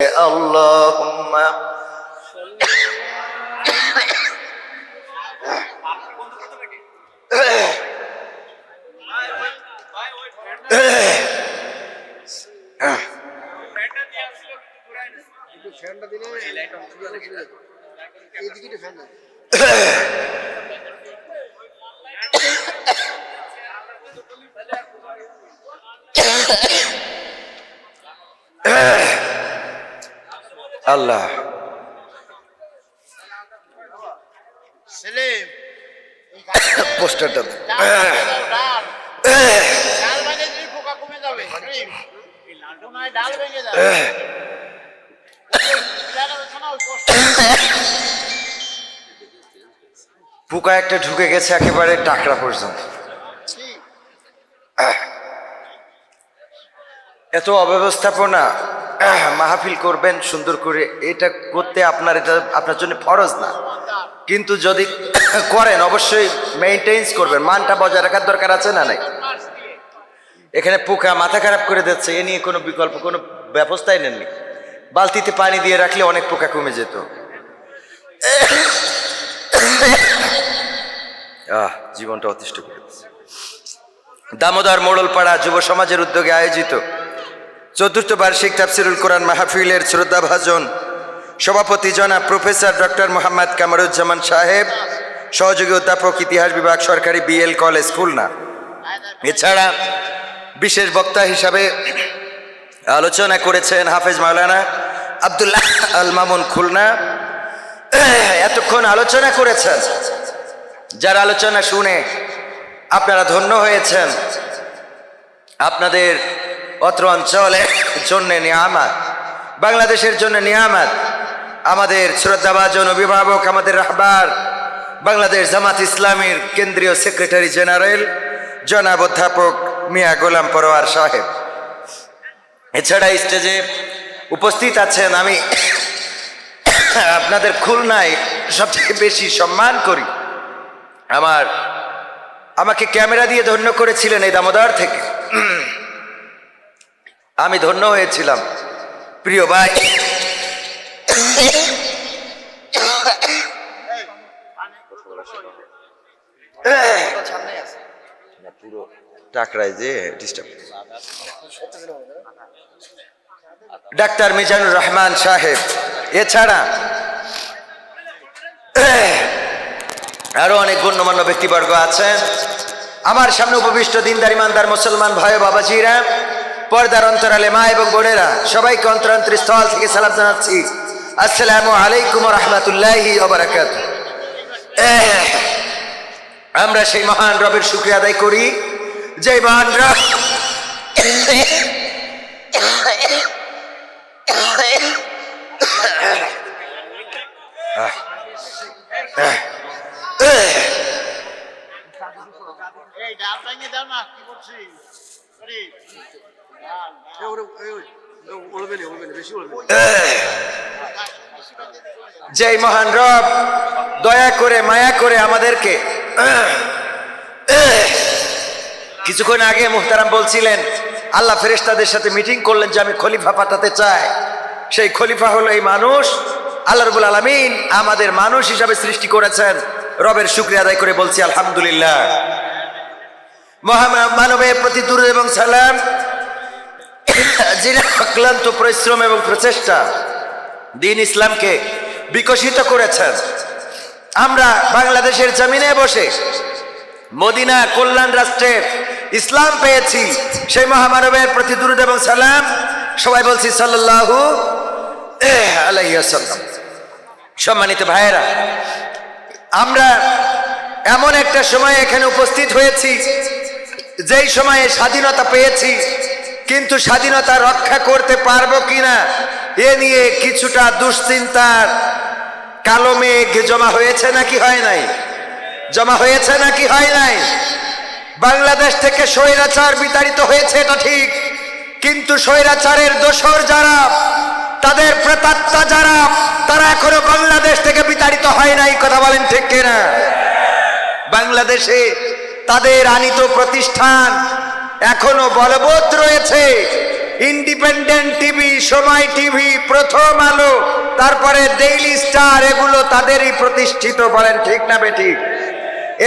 اللهم Yeah. আল্লাহ। সেলিম পোস্টারটা ভেঙে দিলে পোকা একটা ঢুকে গেছে একেবারে টাকরা পর্যন্ত। এত অব্যবস্থাপনা। মাহফিল করবেন, সুন্দর করে এটা করতে আপনার এটা আপনার জন্য ফরজ না। কিন্তু যদি করেন, অবশ্যই মেনটেন্স করবেন। মানটা বজায় রাখার দরকার আছে না নাই? এখানে পোকা মাথা খারাপ করে দিচ্ছে, এ নিয়ে কোনো বিকল্প, কোনো ব্যবস্থাই নেননি। বালতিতে পানি দিয়ে রাখলে অনেক পোকা কমে যেত। আহ, জীবনটা অতিষ্ঠ করে দামোদর মোড়লপাড়া যুব সমাজের উদ্যোগে আয়োজিত চতুর্থ বার্ষিক তাফসিরুল কোরআন মাহফিলের শ্রদ্ধাভাজন সভাপতি জনাব প্রফেসর ডক্টর মোহাম্মদ কামরুজ্জামান সাহেব, সহযোগী অধ্যাপক ইতিহাস বিভাগ সরকারি বিএল কলেজ খুলনা। এছাড়া বিশেষ বক্তা হিসাবে আলোচনা করেছেন হাফেজ মাওলানা আবদুল্লাহ আল মামুন খুলনা। এতক্ষণ আলোচনা করেছেন, যার আলোচনা শুনে আপনারা ধন্য হয়েছেন। আপনাদের অত্র অঞ্চলের জন্য নিয়ামাত, বাংলাদেশের জন্য নিয়ামাত। আমাদের শ্রদ্ধাভাজন অভিভাবক, আমাদের রাহবার, বাংলাদেশ জামাত ইসলামের কেন্দ্রীয় সেক্রেটারি জেনারেল, জনাব অধ্যাপক মিয়া গোলাম পরোয়ার সাহেব। এছাড়া স্টেজে উপস্থিত আছেন আমি। আপনাদের খুলনায় সবথেকে বেশি সম্মান করি। আমার, আমাকে ক্যামেরা দিয়ে ধন্য করেছিলেন এই দামোদর থেকে। আমি ধন্য হয়েছিলাম। প্রিয় ভাই। পুরো টাকরায় যে ডিস্টার্ব ডাক্তার মিজানুর রহমান সাহেব এছাড়া আরও অনেক গণ্যমান্য ব্যক্তিবর্গ আছেন। আমার সামনে উপবিষ্ট দিনদার ইমানদার মুসলমান ভাই বাবাজিরা পর্দার অন্তরালে মা এবং বোনেরা, সবাইকে অন্তরান্তর স্থল থেকে সালাম জানাচ্ছি। আসসালামু আলাইকুম রহমতুল্লাহি আমরা সেই মহান রবের শুক্রিয়া আদায় করি, যে মহান রব উড়বে না উড়বে না বেশি উড়বে যেই মহান রব, দয়া করে, মায়া করে আমাদেরকে কিছুক্ষণ আগে মুহতারাম বলছিলেন, আল্লাহ ফেরেশতাদের সাথে মিটিং করলেন যে আমি খলিফা পাঠাতে চাই। সেই খলিফা হলো এই মানুষ, আল্লাহ রবুল আলমিন আমাদের মানুষ হিসাবে সৃষ্টি করেছেন। রবের শুক্রিয়া আদায় করে বলছি, আলহামদুলিল্লাহ। মহামা- মানবের প্রতি দূর এবং সালাম যিনি অক্লান্ত পরিশ্রম এবং প্রচেষ্টা দিন ইসলামকে বিকশিত করেছেন। আমরা বাংলাদেশের জমিনে বসে মদিনা কল্যাণ রাষ্ট্রের ইসলাম পেয়েছি, সেই মহামানবের প্রতি দুরুদ এবং সালাম সবাই বলছি সাল্লাল্লাহু আলাইসাল্লাম সম্মানিত ভাইয়েরা, আমরা এমন একটা সময় এখানে উপস্থিত হয়েছি, যেই সময়ে স্বাধীনতা পেয়েছি কিন্তু স্বাধীনতা রক্ষা করতে পারব কিনা, এ নিয়ে কিছুটা দুশ্চিন্তার কালো মেঘ জমা হয়েছে নাকি হয় নাই? জমা হয়েছে নাকি হয় নাই? বাংলাদেশ থেকে স্বৈরাচার বিতাড়িত হয়েছে, এটা ঠিক। কিন্তু স্বৈরাচারের দোসর যারা, তাদের প্রেতাত্মা যারা, তারা এখনও বাংলাদেশ থেকে বিতাড়িত হয় নাই কথা বলেন ঠিক কিনা? বাংলাদেশে তাদের আনিত প্রতিষ্ঠান এখনও বলবৎ রয়েছে। ইন্ডিপেন্ডেন্ট টিভি সময় টিভি প্রথম আলো, তারপরে ডেইলি স্টার এগুলো তাদেরই প্রতিষ্ঠিত বলেন ঠিক না বেঠিক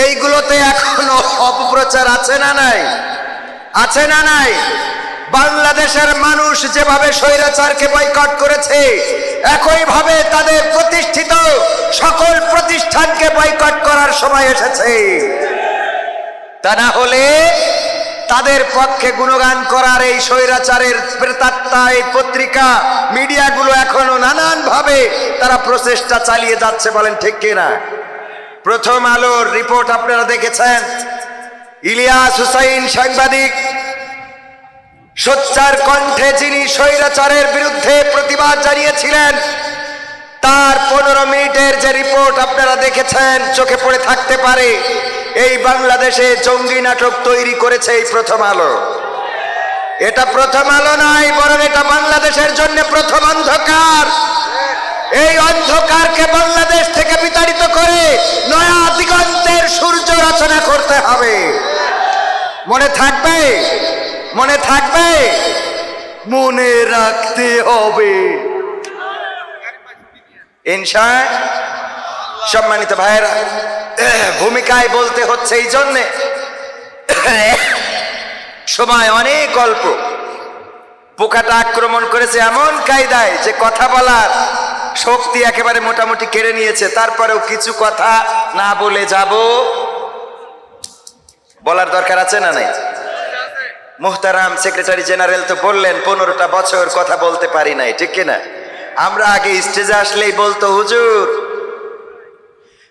এইগুলোতে এখনও অপপ্রচার আছে না নাই? আছে না নাই? বাংলাদেশের মানুষ যেভাবে স্বৈরাচারকে বয়কট করেছে, একইভাবে তাদের প্রতিষ্ঠিত সকল প্রতিষ্ঠানকে বয়কট করার সময় এসেছে। তা না হলে তাদের পক্ষে গুণগান করার এই স্বৈরাচারের প্রেতাত্মা এই পত্রিকা, মিডিয়াগুলো এখনও নানান ভাবে তারা প্রচেষ্টা চালিয়ে যাচ্ছে বলেন ঠিক কিনা? প্রথম আলোর রিপোর্ট আপনারা দেখেছেন। ইলিয়াস হুসাইন সাংবাদিক, সোচ্চার কণ্ঠে যিনি স্বৈরাচারের বিরুদ্ধে প্রতিবাদ জানিয়েছিলেন, তার পনেরো মিনিটের যে রিপোর্ট আপনারা দেখেছেন, চোখে পড়ে থাকতে পারে। এই বাংলাদেশে জঙ্গি নাটক তৈরি করেছে এই প্রথম আলো। এটা প্রথম আলো নয়, বরং এটা বাংলাদেশের জন্য প্রথম অন্ধকার। এই অন্ধকারকে বাংলাদেশ থেকে বিতাড়িত করে নয়া দিগন্তের সূর্য রচনা করতে হবে। মনে থাকবে? মনে থাকবে? মনে রাখতে হবে। ইনশা, সম্মানিত ভাইয়েরা ভূমিকায় বলতে হচ্ছে এই জন্যে। সময় অনেক অল্প। পোকাটা আক্রমণ করেছে এমন কায়দায় যে কথা বলার শক্তি একেবারে মোটামুটি কেড়ে নিয়েছে। তারপরেও কিছু কথা না বলে যাব। বলার দরকার আছে না নাই? মুহতারাম সেক্রেটারি জেনারেল তো বললেন, পনেরোটা বছর কথা বলতে পারি নাই, ঠিক কিনা? আমরা আগে স্টেজে আসলেই বলতো, হুজুর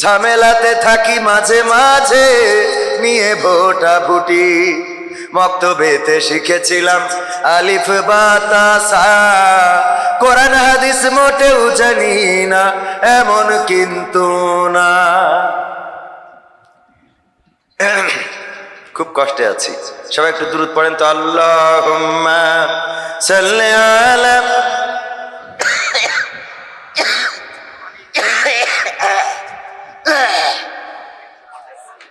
ঝামেলাতে থাকি মাঝে মাঝে, নিয়ে ভোটা ভুটি। মক্তবেতে শিখেছিলাম আলিফ বাতাসা কোরআন হাদিস মোটেও জানি না, এমন কিন্তু না। খুব কষ্টে আছি। সবাই একটু দূরত পড়েন তো। আল্লাহ সাল্লি